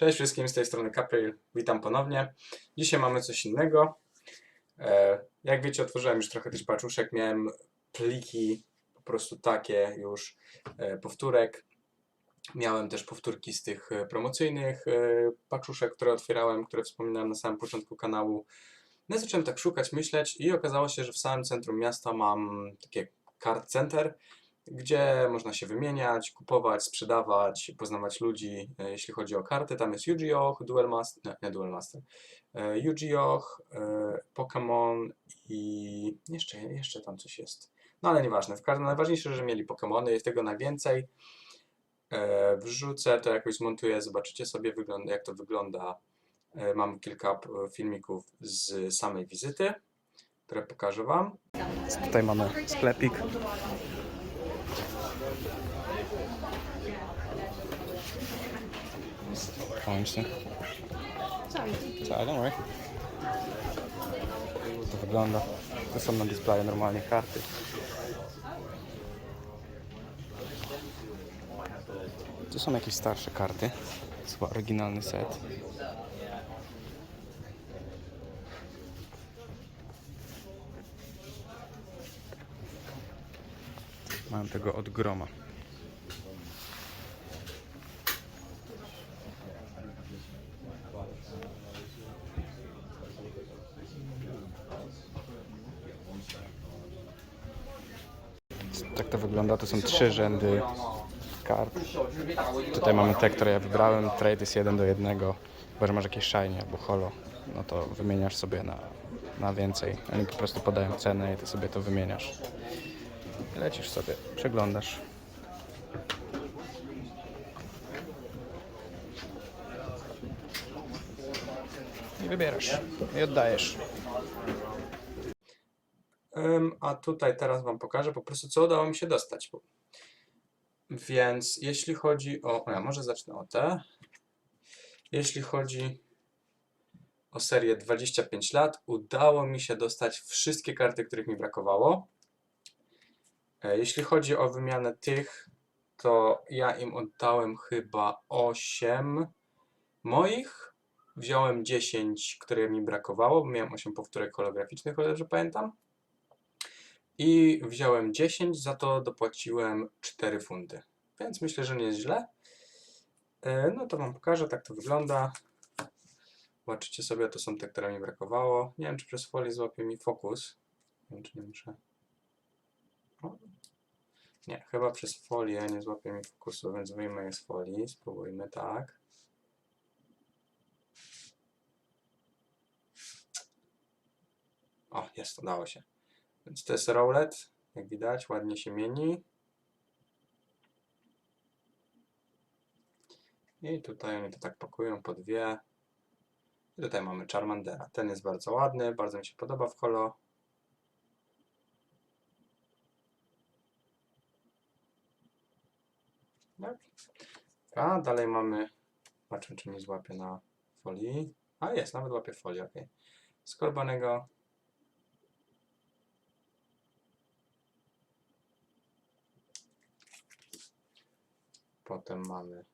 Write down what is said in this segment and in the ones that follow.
Cześć wszystkim, z tej strony Kapril, witam ponownie. Dzisiaj mamy coś innego. E, jak wiecie, otworzyłem już trochę tych paczuszek, miałem pliki po prostu takie już e, powtórek. Miałem też powtórki z tych e, promocyjnych paczuszek, które otwierałem, które wspominałem na samym początku kanału. No zacząłem tak szukać, myśleć i okazało się, że w samym centrum miasta mam takie card center, gdzie można się wymieniać, kupować, sprzedawać, poznawać ludzi, e, jeśli chodzi o karty. Tam jest Yu-Gi-Oh!, Duel Master, nie, nie Duel Master, e, Yu-Gi-Oh!, e, Pokémon i jeszcze, jeszcze tam coś jest. No ale nieważne, w każdym najważniejsze, że mieli Pokémony, jest tego najwięcej. Wrzucę to jakoś zmontuję, zobaczycie sobie jak to wygląda. Mam kilka filmików z samej wizyty, które pokażę Wam. Tutaj mamy sklepik. Kończy. Sorry. Sorry, don't worry. To wygląda. To są na displayu normalnie karty. Tu są jakieś starsze karty. Chyba oryginalny set. Mam tego od groma. Tak to wygląda. To są trzy rzędy kart. Tutaj mamy te, które ja wybrałem. Trade jest jeden do jednego. Chyba, że masz jakieś shiny albo holo, no to wymieniasz sobie na, na więcej. Oni po prostu podają cenę i ty sobie to wymieniasz. Lecisz sobie, przeglądasz. I wybierasz. I oddajesz. A tutaj teraz Wam pokażę po prostu, co udało mi się dostać. Więc jeśli chodzi o. o ja może zacznę o te. Jeśli chodzi o serię 25 lat, udało mi się dostać wszystkie karty, których mi brakowało. E, Jeśli chodzi o wymianę tych, to ja im oddałem chyba 8 moich. Wziąłem 10, które mi brakowało, bo miałem 8 powtórek holograficznych, o ile dobrze pamiętam. I wziąłem 10, za to dopłaciłem 4 funty. Więc myślę, że nie jest źle. E, No to Wam pokażę, tak to wygląda. Zobaczycie sobie, to są te, które mi brakowało. Nie wiem, czy przez folię złapie mi fokus. Nie wiem, czy nie muszę. Nie, chyba przez folię nie złapie mi fokusu, więc wyjmę je z folii. Spróbujmy tak. O, jest, udało się. Więc to jest rowlet, jak widać, ładnie się mieni. I tutaj oni to tak pakują po dwie. I tutaj mamy Charmandera. Ten jest bardzo ładny, bardzo mi się podoba w holo. Tak. A dalej mamy, zobaczmy czy mi złapie na folii. A jest, nawet łapie folię, ok. Skorbanego. Potem mamy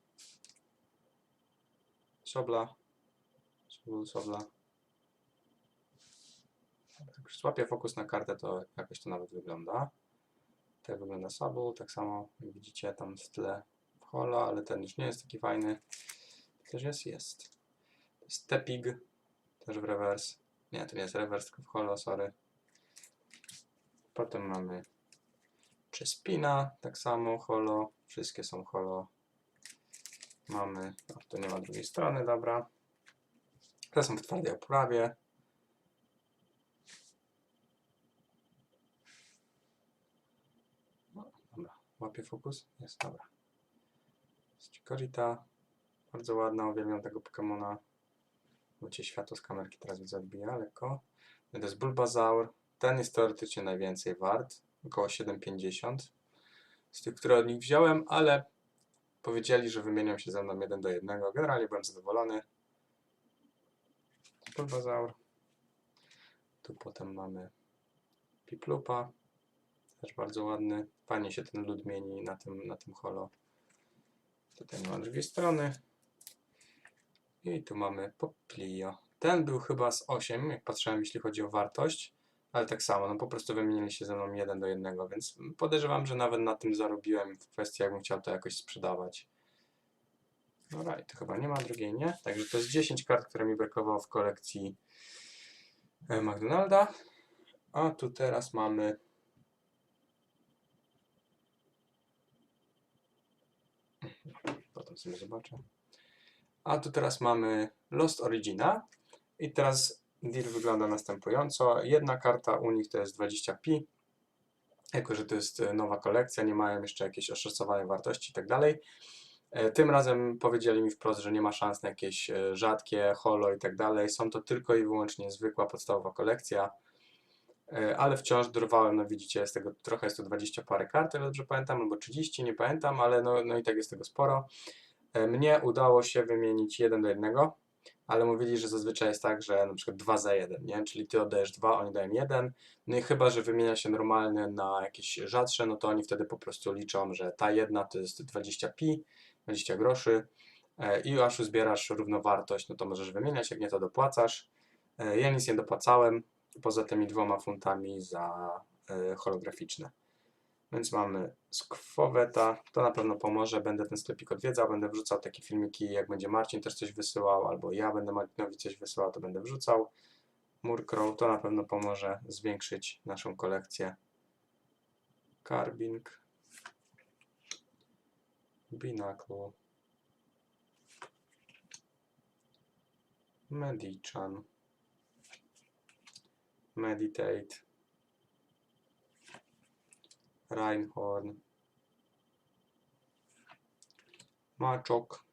Sobla. Sobl, Sobla. Jak złapię fokus na kartę, to jakoś to nawet wygląda. Tak wygląda Sobl, tak samo widzicie tam w tle w holo, ale ten już nie jest taki fajny. Też jest, jest. To jest Tepig, też w rewers. Nie, to nie jest rewers, tylko w holo, sorry. Potem mamy Chespina, tak samo holo. Wszystkie są holo. Mamy, no, tu nie ma drugiej strony, dobra. Te są w twardej oprawie. No, dobra, łapie fokus? Jest, dobra. Jest. Bardzo ładna, uwielbiam tego Pokemona. Bo cię światło z kamerki teraz widzę odbija lekko. To jest Bulbazaur. Ten jest teoretycznie najwięcej wart. Około 7,50 z tych, które od nich wziąłem, ale powiedzieli, że wymienią się ze mną jeden do jednego. Generalnie byłem zadowolony. Bulbazaur. Tu potem mamy Piplupa. Też bardzo ładny. Fajnie się ten lud mieni na tym, na tym holo. Tutaj nie ma drugiej strony. I tu mamy Poplio. Ten był chyba z 8, jak patrzyłem, jeśli chodzi o wartość. Ale tak samo, no po prostu wymienili się ze mną jeden do jednego, więc podejrzewam, że nawet na tym zarobiłem w kwestii, jakbym chciał to jakoś sprzedawać. Dobra, i to chyba nie ma drugiej, nie? Także to jest 10 kart, które mi brakowało w kolekcji e, McDonalda. A tu teraz mamy Potem sobie zobaczę. A tu teraz mamy Lost Origina. I teraz deal wygląda następująco. Jedna karta u nich to jest 20p. Jako, że to jest e, nowa kolekcja, nie mają jeszcze jakiejś oszacowanej wartości i tak. E, Tym razem powiedzieli mi wprost, że nie ma szans na jakieś e, rzadkie, holo i tak. Są to tylko i wyłącznie zwykła, podstawowa kolekcja. Ale wciąż dorwałem, no widzicie, z tego trochę jest to 20 parę kart, ile dobrze pamiętam, albo 30, nie pamiętam, ale no, no i tak jest tego sporo. Mnie udało się wymienić jeden do jednego, ale mówili, że zazwyczaj jest tak, że na przykład 2 za 1, nie? Czyli ty oddajesz 2, oni dają 1. No i chyba, że wymienia się normalnie na jakieś rzadsze, no to oni wtedy po prostu liczą, że ta jedna to jest 20 pi, 20 groszy e, i aż uzbierasz równowartość, no to możesz wymieniać, jak nie to dopłacasz. E, Ja nic nie dopłacałem, poza tymi dwoma funtami za e, holograficzne. Więc mamy Squoweta, to na pewno pomoże, będę ten sklepik odwiedzał, będę wrzucał takie filmiki, jak będzie Marcin też coś wysyłał, albo ja będę Marcinowi coś wysyłał, to będę wrzucał. Murkrow, to na pewno pomoże zwiększyć naszą kolekcję. Carbing. Binacle. Medichan. Meditate. Райнгорн. Мачок.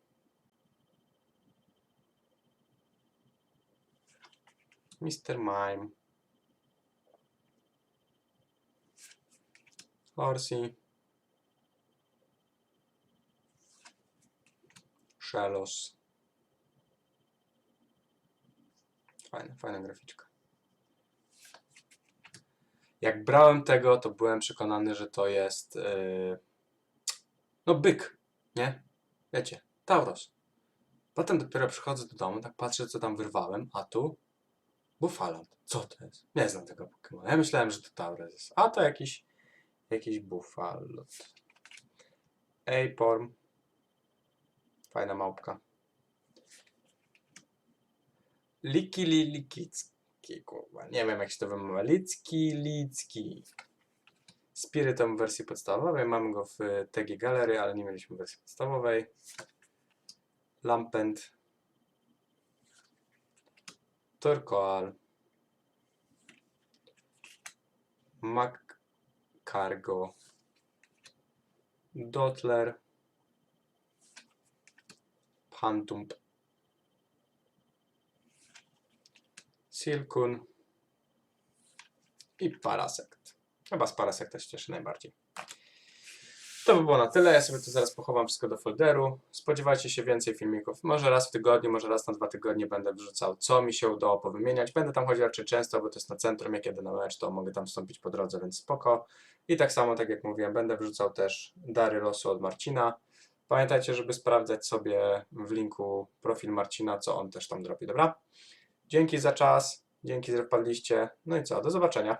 Містер Майм. Арсі. Шелос. Файна, файна графічка. Jak brałem tego, to byłem przekonany, że to jest yy, no byk, nie? Wiecie, Tauros. Potem dopiero przychodzę do domu, tak patrzę, co tam wyrwałem, a tu Buffalot. Co to jest? Nie znam tego Pokemona. Ja myślałem, że to Tauros jest. A to jakiś, jakiś Buffalot. Aporm. Fajna małpka. Likili Likicki, kurwa. Nie wiem jak się to wymawia. Licki Licki. Spiritom w wersji podstawowej. Mamy go w TG Gallery, ale nie mieliśmy wersji podstawowej. Lampent. Torkoal. Mac Cargo. Dotler. Pantump. Silkun i Parasect. Chyba z Parasecta się cieszę najbardziej. To by było na tyle. Ja sobie to zaraz pochowam wszystko do folderu. Spodziewajcie się więcej filmików. Może raz w tygodniu, może raz na dwa tygodnie będę wrzucał, co mi się udało powymieniać. Będę tam chodził raczej często, bo to jest na centrum. Jak jedę na mecz, to mogę tam wstąpić po drodze, więc spoko. I tak samo, tak jak mówiłem, będę wrzucał też dary losu od Marcina. Pamiętajcie, żeby sprawdzać sobie w linku profil Marcina, co on też tam drobi, dobra? Dzięki za czas, dzięki, że wpadliście. No i co, do zobaczenia.